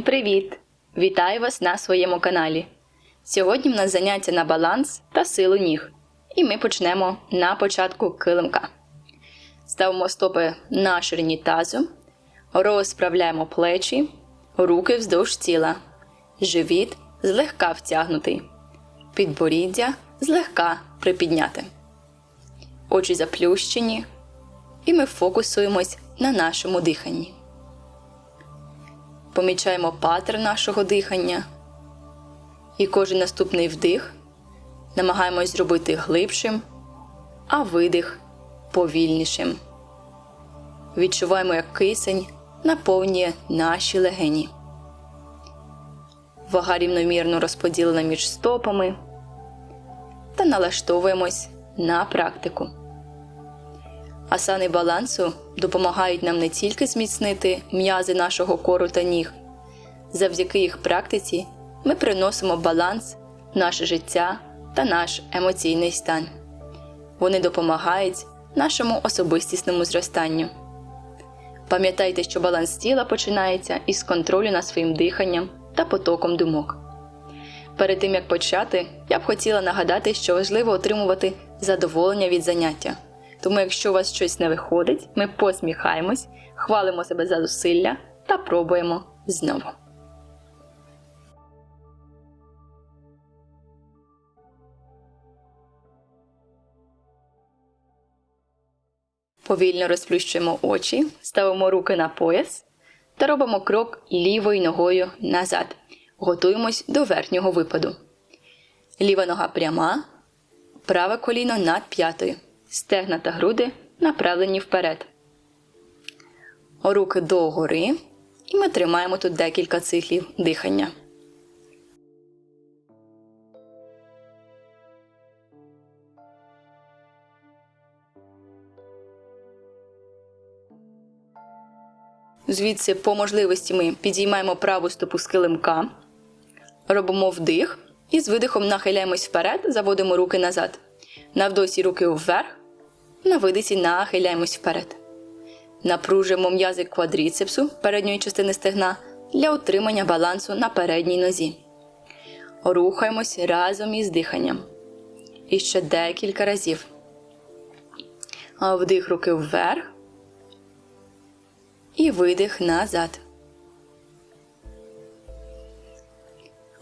Всім привіт! Вітаю вас на своєму каналі. Сьогодні в нас заняття на баланс та силу ніг. І ми почнемо на початку килимка. Ставимо стопи на ширині тазу, розправляємо плечі, руки вздовж тіла, живіт злегка втягнутий, підборіддя злегка припідняти. Очі заплющені, і ми фокусуємось на нашому диханні. Помічаємо паттерн нашого дихання. І кожен наступний вдих намагаємось зробити глибшим, а видих повільнішим. Відчуваємо, як кисень наповнює наші легені. Вага рівномірно розподілена між стопами та налаштовуємось на практику. Асани балансу допомагають нам не тільки зміцнити м'язи нашого кору та ніг. Завдяки їх практиці ми приносимо баланс в наше життя та наш емоційний стан. Вони допомагають нашому особистісному зростанню. Пам'ятайте, що баланс тіла починається із контролю над своїм диханням та потоком думок. Перед тим як почати, я б хотіла нагадати, що важливо отримувати задоволення від заняття. Тому, якщо у вас щось не виходить, ми посміхаємось, хвалимо себе за зусилля та пробуємо знову. Повільно розплющуємо очі, ставимо руки на пояс та робимо крок лівою ногою назад. Готуємось до верхнього випаду. Ліва нога пряма, праве коліно над п'ятою. Стегна та груди направлені вперед. Руки догори. І ми тримаємо тут декілька циклів дихання. Звідси, по можливості, ми підіймаємо праву стопу з килимка, робимо вдих і з видихом нахиляємось вперед, заводимо руки назад. На вдосі руки вверх, на видисі нахиляємось вперед. Напружуємо м'язи квадріцепсу передньої частини стегна для утримання балансу на передній нозі. Рухаємось разом із диханням. І ще декілька разів. Вдих руки вверх. І видих назад.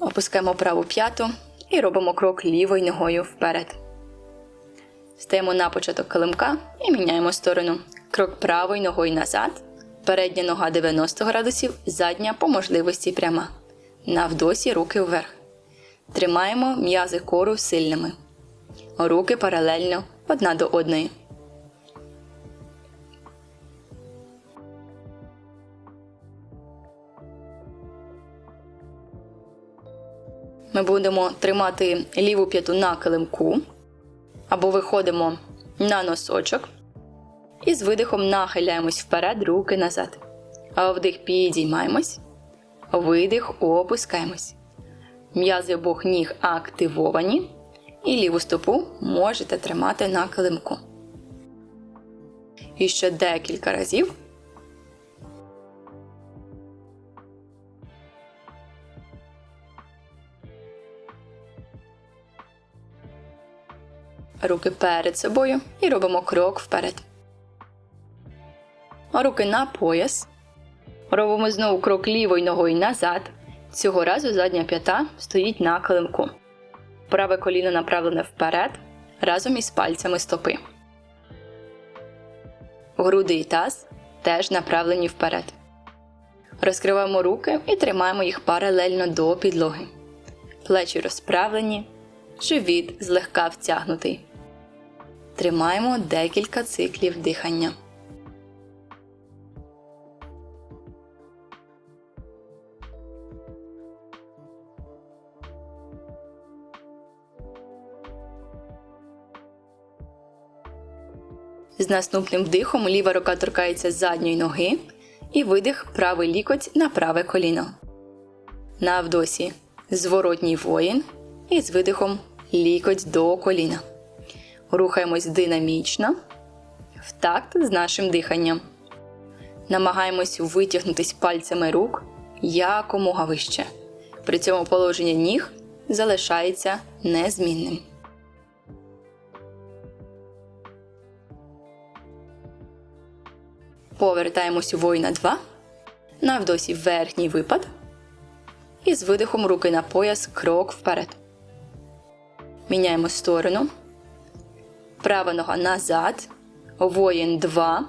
Опускаємо праву п'яту і робимо крок лівою ногою вперед. Стаємо на початок килимка і міняємо сторону. Крок правою ногою назад. Передня нога 90 градусів, задня по можливості пряма. На вдосі руки вверх. Тримаємо м'язи кору сильними. Руки паралельно одна до одної. Ми будемо тримати ліву п'яту на килимку або виходимо на носочок і з видихом нахиляємось вперед, руки назад. А вдих підіймаємось, видих, опускаємось. М'язи обох ніг активовані. І ліву стопу можете тримати на килимку. І ще декілька разів. Руки перед собою і робимо крок вперед. Руки на пояс. Робимо знову крок лівою ногою назад. Цього разу задня п'ята стоїть на килимку. Праве коліно направлене вперед разом із пальцями стопи. Груди і таз теж направлені вперед. Розкриваємо руки і тримаємо їх паралельно до підлоги. Плечі розправлені, живіт злегка втягнутий. Тримаємо декілька циклів дихання. З наступним вдихом ліва рука торкається задньої ноги і видих правий лікоть на праве коліно. На вдосі зворотній воїн і з видихом лікоть до коліна. Рухаємось динамічно в такт з нашим диханням. Намагаємось витягнутись пальцями рук якомога вище. При цьому положення ніг залишається незмінним. Повертаємось у воїна 2. На вдосі верхній випад. І з видихом руки на пояс крок вперед. Міняємо сторону. Права нога назад. Воїн 2.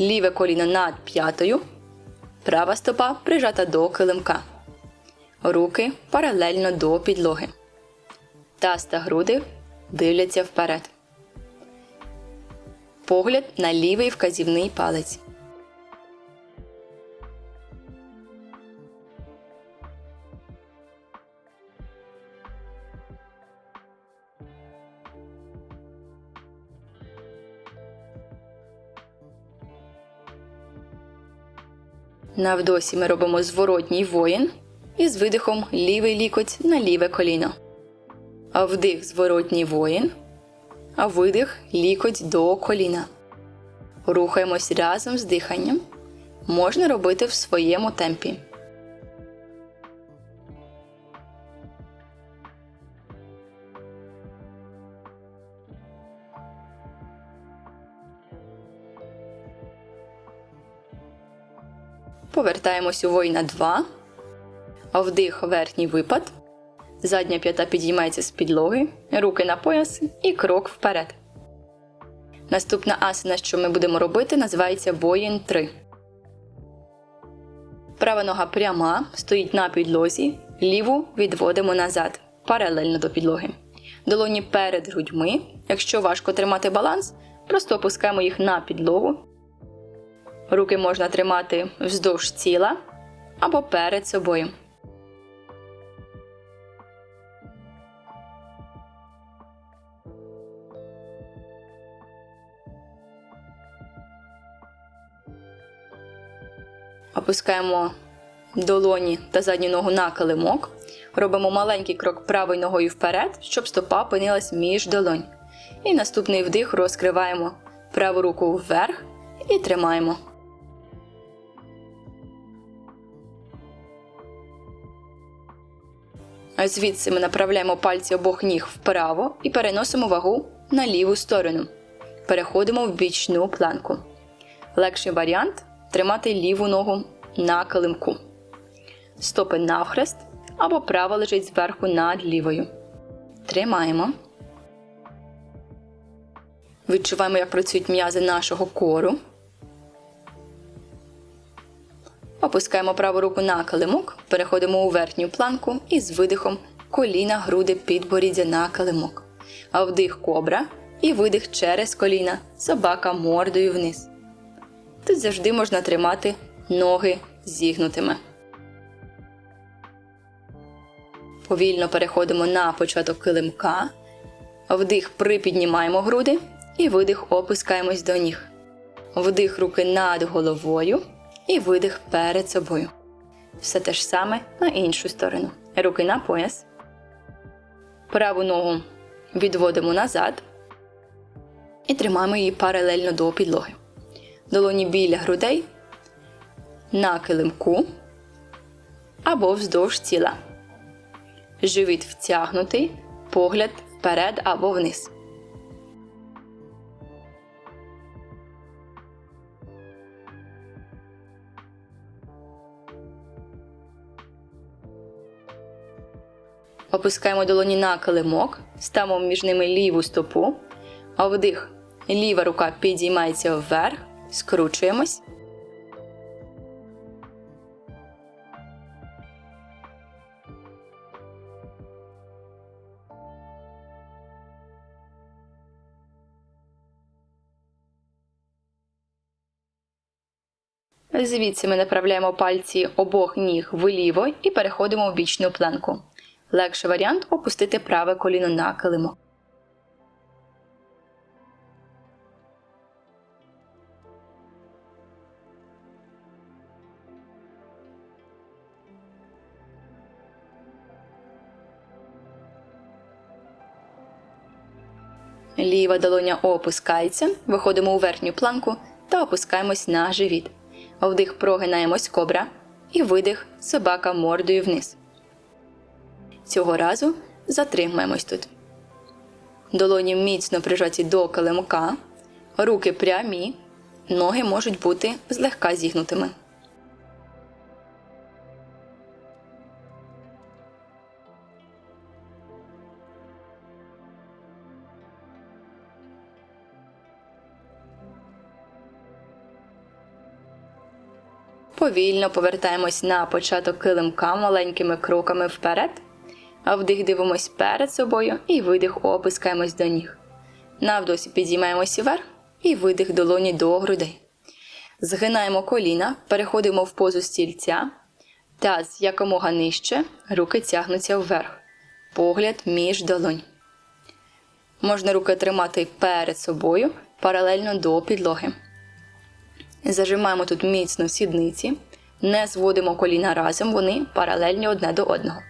Ліве коліно над п'ятою. Права стопа прижата до килимка. Руки паралельно до підлоги. Таз та груди дивляться вперед. Погляд на лівий вказівний палець. На вдосі ми робимо зворотній воїн і з видихом лівий лікоть на ліве коліно. А вдих зворотній воїн, а видих лікоть до коліна. Рухаємось разом з диханням. Можна робити в своєму темпі. Повертаємось у воїна 2. Вдих верхній випад. Задня п'ята підіймається з підлоги, руки на пояс і крок вперед. Наступна асана, що ми будемо робити, називається воїн 3. Права нога пряма, стоїть на підлозі, ліву відводимо назад, паралельно до підлоги. Долоні перед грудьми. Якщо важко тримати баланс, просто опускаємо їх на підлогу. Руки можна тримати вздовж тіла або перед собою. Опускаємо долоні та задню ногу на килимок. Робимо маленький крок правою ногою вперед, щоб стопа опинилась між долонь. І наступний вдих розкриваємо праву руку вверх і тримаємо. Звідси ми направляємо пальці обох ніг вправо і переносимо вагу на ліву сторону. Переходимо в бічну планку. Легший варіант тримати ліву ногу на килимку. Стопи навхрест або права лежить зверху над лівою. Тримаємо. Відчуваємо, як працюють м'язи нашого кору. Опускаємо праву руку на килимок, переходимо у верхню планку і з видихом коліна, груди, підборіддя на килимок. А вдих кобра і видих через коліна, собака мордою вниз. Тут завжди можна тримати ноги зігнутими. Повільно переходимо на початок килимка. Вдих припіднімаємо груди і видих опускаємось до ніг. Вдих руки над головою і видих перед собою. Все те ж саме на іншу сторону. Руки на пояс. Праву ногу відводимо назад і тримаємо її паралельно до підлоги. Долоні біля грудей на килимку або вздовж тіла. Живіт втягнутий, погляд вперед або вниз. Опускаємо долоні на килимок, ставимо між ними ліву стопу, а вдих. Ліва рука підіймається вверх, скручуємось. Звідси ми направляємо пальці обох ніг вліво і переходимо в бічну планку. Легший варіант опустити праве коліно на килимок. Ліва долоня опускається, виходимо у верхню планку та опускаємось на живіт. Вдих прогинаємось кобра і видих собака мордою вниз. Цього разу затримаємось тут. Долоні міцно прижаті до килимка, руки прямі, ноги можуть бути злегка зігнутими. Повільно повертаємось на початок килимка маленькими кроками вперед, вдих дивимось перед собою і видих опускаємось до ніг. Навдосі підіймаємося вверх і видих долоні до грудей. Згинаємо коліна, переходимо в позу стільця, таз якомога нижче, руки тягнуться вверх, погляд між долонь. Можна руки тримати перед собою паралельно до підлоги. Зажимаємо тут міцно сідниці, не зводимо коліна разом, вони паралельні одне до одного.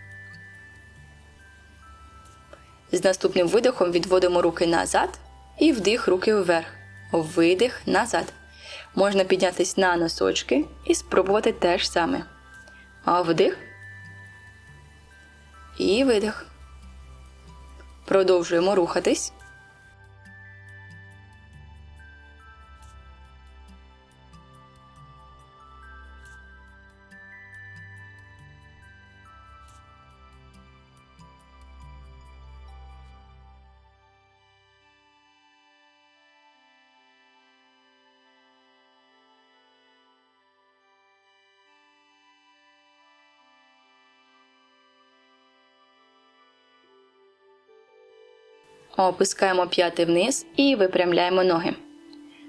З наступним видихом відводимо руки назад і вдих руки вверх. Видих назад. Можна піднятися на носочки і спробувати те ж саме. Вдих. І видих. Продовжуємо рухатись. Опускаємо п'яти вниз і випрямляємо ноги.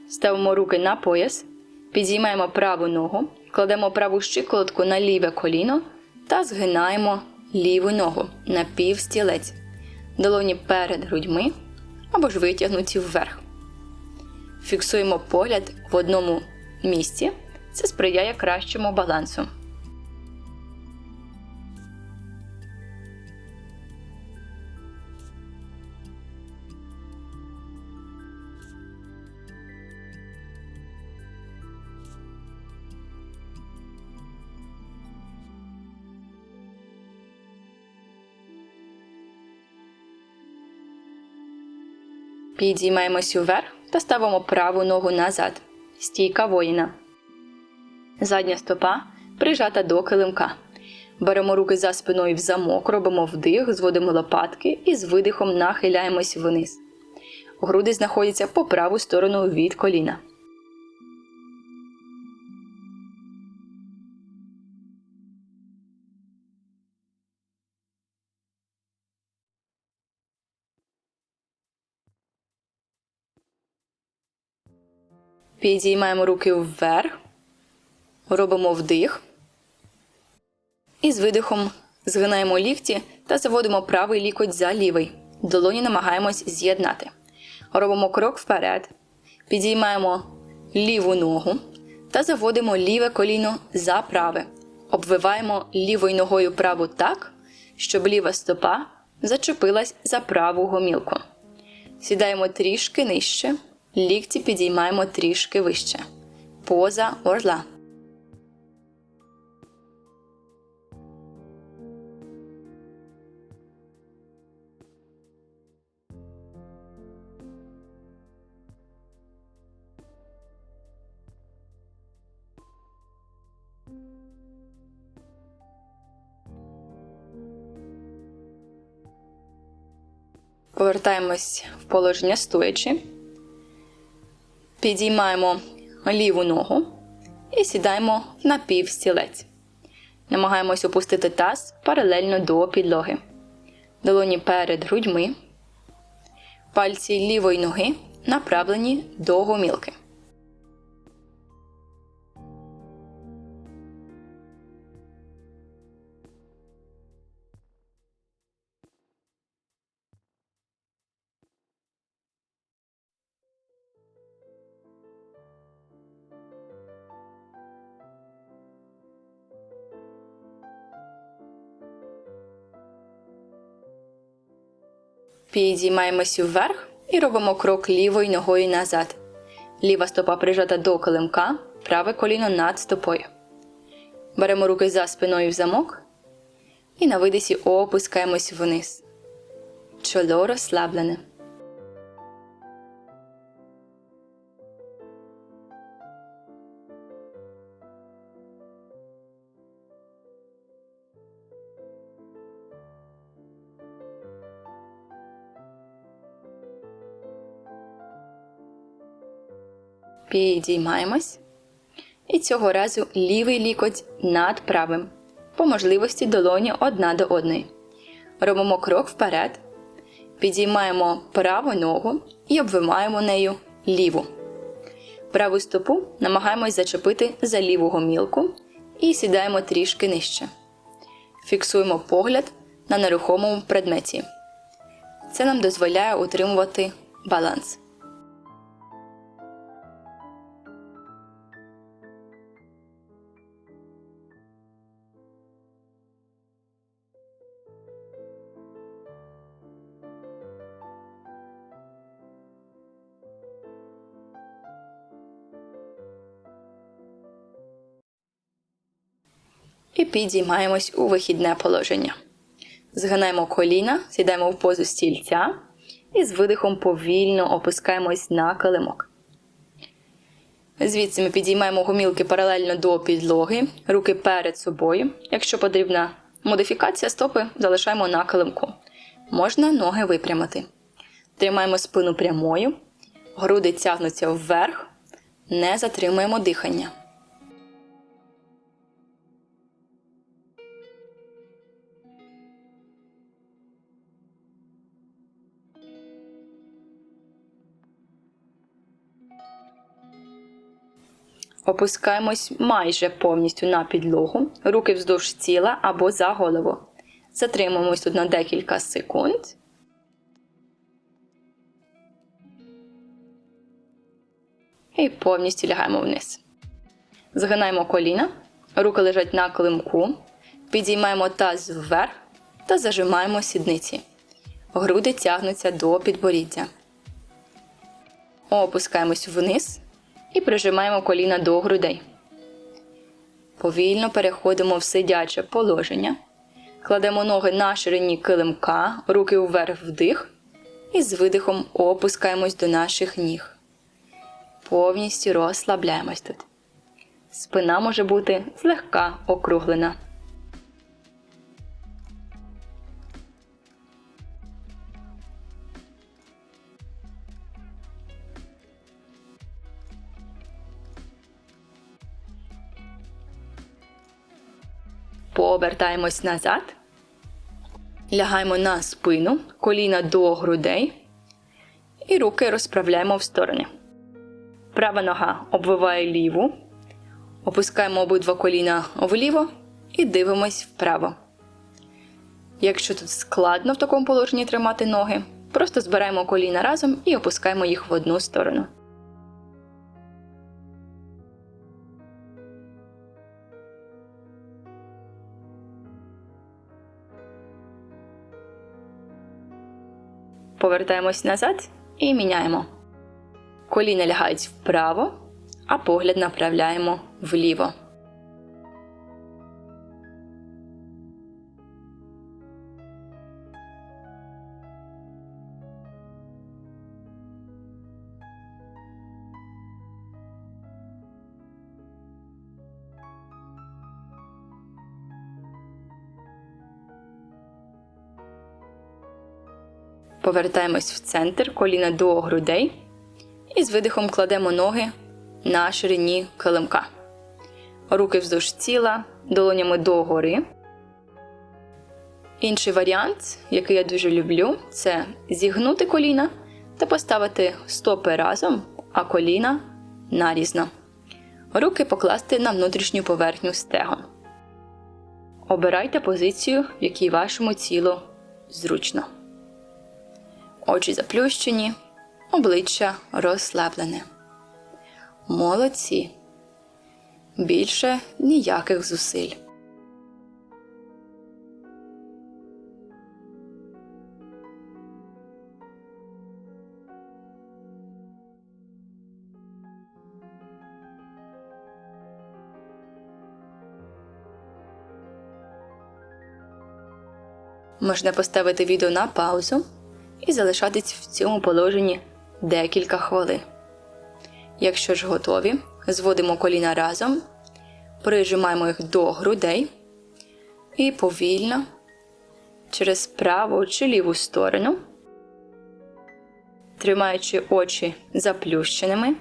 Ставимо руки на пояс, підіймаємо праву ногу, кладемо праву щиколотку на ліве коліно та згинаємо ліву ногу на півстілець. Долоні перед грудьми або ж витягнуті вверх. Фіксуємо погляд в одному місці. Це сприяє кращому балансу. Підіймаємось вверх та ставимо праву ногу назад. Стійка воїна. Задня стопа прижата до килимка. Беремо руки за спиною в замок, робимо вдих, зводимо лопатки і з видихом нахиляємось вниз. Груди знаходяться по праву сторону від коліна. Підіймаємо руки вверх, робимо вдих. І з видихом згинаємо лікті та заводимо правий лікоть за лівий. Долоні намагаємось з'єднати. Робимо крок вперед, підіймаємо ліву ногу та заводимо ліве коліно за праве. Обвиваємо лівою ногою праву так, щоб ліва стопа зачепилась за праву гомілку. Сідаємо трішки нижче. Лікті підіймаємо трішки вище. Поза орла. Повертаємось в положення стоячи. Підіймаємо ліву ногу і сідаємо на півстілець. Намагаємось опустити таз паралельно до підлоги. Долоні перед грудьми. Пальці лівої ноги направлені до гомілки. Підіймаємось вверх і робимо крок лівою ногою назад. Ліва стопа прижата до килимка, праве коліно над стопою. Беремо руки за спиною в замок і на видисі опускаємось вниз. Чоло розслаблене. Підіймаємось. І цього разу лівий лікоть над правим. По можливості долоні одна до одної. Робимо крок вперед. Підіймаємо праву ногу і обвимаємо нею ліву. Праву стопу намагаємось зачепити за ліву гомілку і сідаємо трішки нижче. Фіксуємо погляд на нерухомому предметі. Це нам дозволяє утримувати баланс. Підіймаємось у вихідне положення. Згинаємо коліна, сідаємо в позу стільця і з видихом повільно опускаємось на килимок. Звідси ми підіймаємо гомілки паралельно до підлоги, руки перед собою. Якщо потрібна модифікація стопи, залишаємо на килимку. Можна ноги випрямити. Тримаємо спину прямою, груди тягнуться вверх, не затримуємо дихання. Опускаємось майже повністю на підлогу, руки вздовж тіла або за голову. Затримуємось тут на декілька секунд. І повністю лягаємо вниз. Згинаємо коліна, руки лежать на климку, підіймаємо таз вверх та зажимаємо сідниці. Груди тягнуться до підборіддя. Опускаємось вниз і прижимаємо коліна до грудей. Повільно переходимо в сидяче положення. Кладемо ноги на ширині килимка, руки вверх вдих. І з видихом опускаємось до наших ніг. Повністю розслабляємось тут. Спина може бути злегка округлена. Пообертаємось назад. Лягаємо на спину, коліна до грудей. І руки розправляємо в сторони. Права нога обвиває ліву. Опускаємо обидва коліна вліво і дивимось вправо. Якщо тут складно в такому положенні тримати ноги, просто збираємо коліна разом і опускаємо їх в одну сторону. Повертаємось назад і міняємо. Коліна лягають вправо, а погляд направляємо вліво. Повертаємось в центр, коліна до грудей. І з видихом кладемо ноги на ширині килимка. Руки вздовж тіла, долонями догори. Інший варіант, який я дуже люблю, це зігнути коліна та поставити стопи разом, а коліна нарізно. Руки покласти на внутрішню поверхню стегон. Обирайте позицію, в якій вашому тілу зручно очі заплющені, обличчя розслаблене. Молодці. Більше ніяких зусиль. Можна поставити відео на паузу і залишатись в цьому положенні декілька хвилин. Якщо ж готові, зводимо коліна разом, прижимаємо їх до грудей і повільно через праву чи ліву сторону, тримаючи очі заплющеними,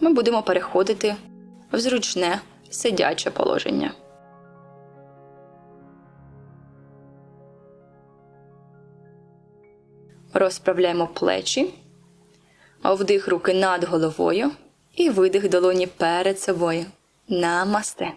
ми будемо переходити в зручне сидяче положення. Розправляємо плечі, вдих руки над головою і видих долоні перед собою. Намасте.